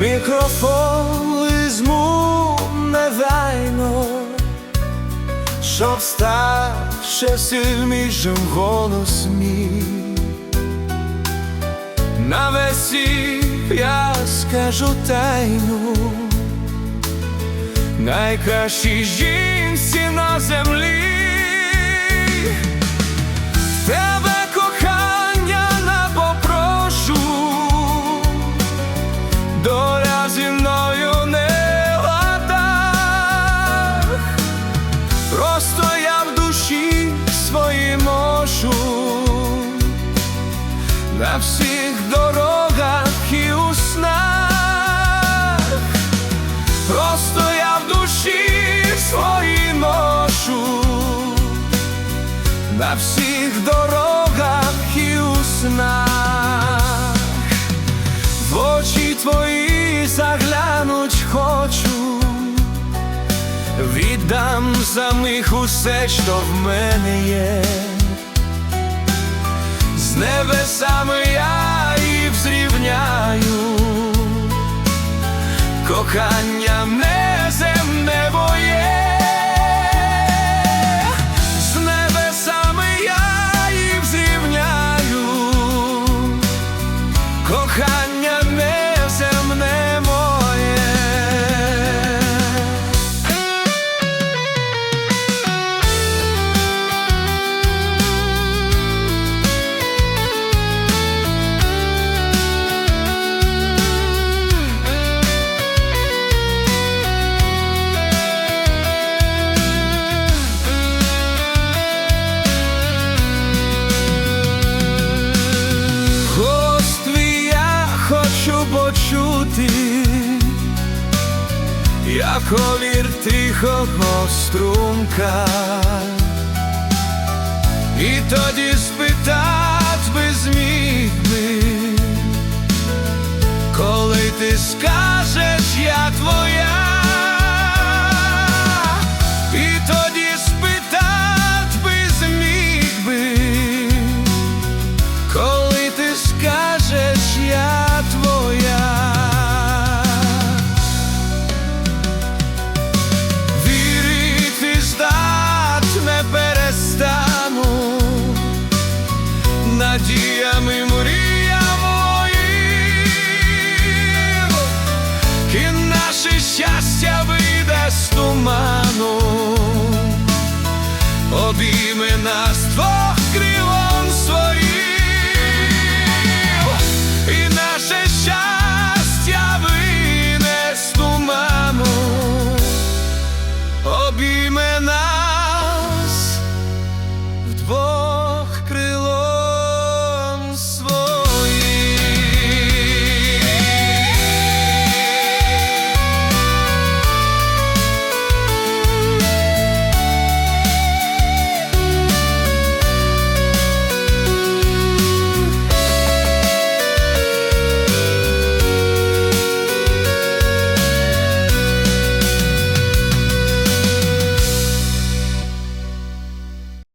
мікрофон змуне негайно, щоб став сильнішим голос мій. На весі я скажу тайну, найкращі жінці на землі. На всіх дорогах і у снах. Просто я в душі своїй ношу на всіх дорогах і у снах. В очі твої заглянуть хочу. Віддам за них усе, що в мене є. Небесами я їх зрівняю, кохання неземне як колір тихого струмка, і тоді спитать би зміг би, коли ти скажеш наше щастя вийде з туману, обійме нас своїм.